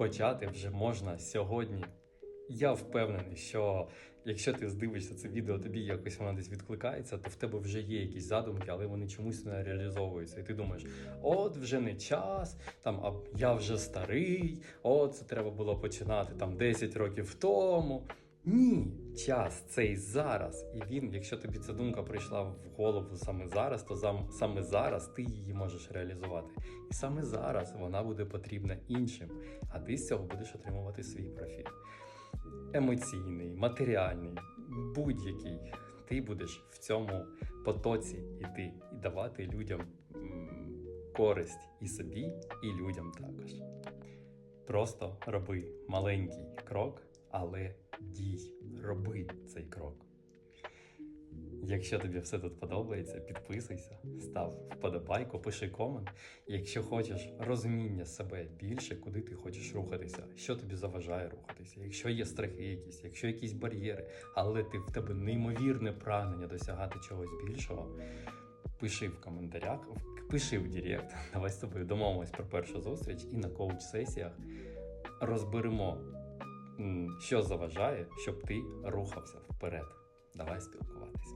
почати вже можна сьогодні. Я впевнений, що якщо ти здивишся це відео, тобі якось воно десь відкликається, то в тебе вже є якісь задумки, але вони чомусь не реалізовуються. І ти думаєш, от вже не час, там а я вже старий, от це треба було починати там 10 років тому. Ні, час цей зараз. І він, якщо тобі ця думка прийшла в голову саме зараз, то саме зараз ти її можеш реалізувати. І саме зараз вона буде потрібна іншим, а ти з цього будеш отримувати свій профіт. Емоційний, матеріальний, будь-який. Ти будеш в цьому потоці йти і давати людям користь і собі, і людям також. Просто роби маленький крок, але дій, роби цей крок. Якщо тобі все тут подобається, підписуйся, став вподобайку, пиши комент. Якщо хочеш розуміння себе більше, куди ти хочеш рухатися, що тобі заважає рухатися, якщо є страхи якісь, якщо якісь бар'єри, але ти в тебе неймовірне прагнення досягати чогось більшого, пиши в коментарях, пиши в Директ. Давай з тобою домовимось про першу зустріч і на коуч-сесіях розберемо, що заважає, щоб ти рухався вперед. Давай спілкуватися.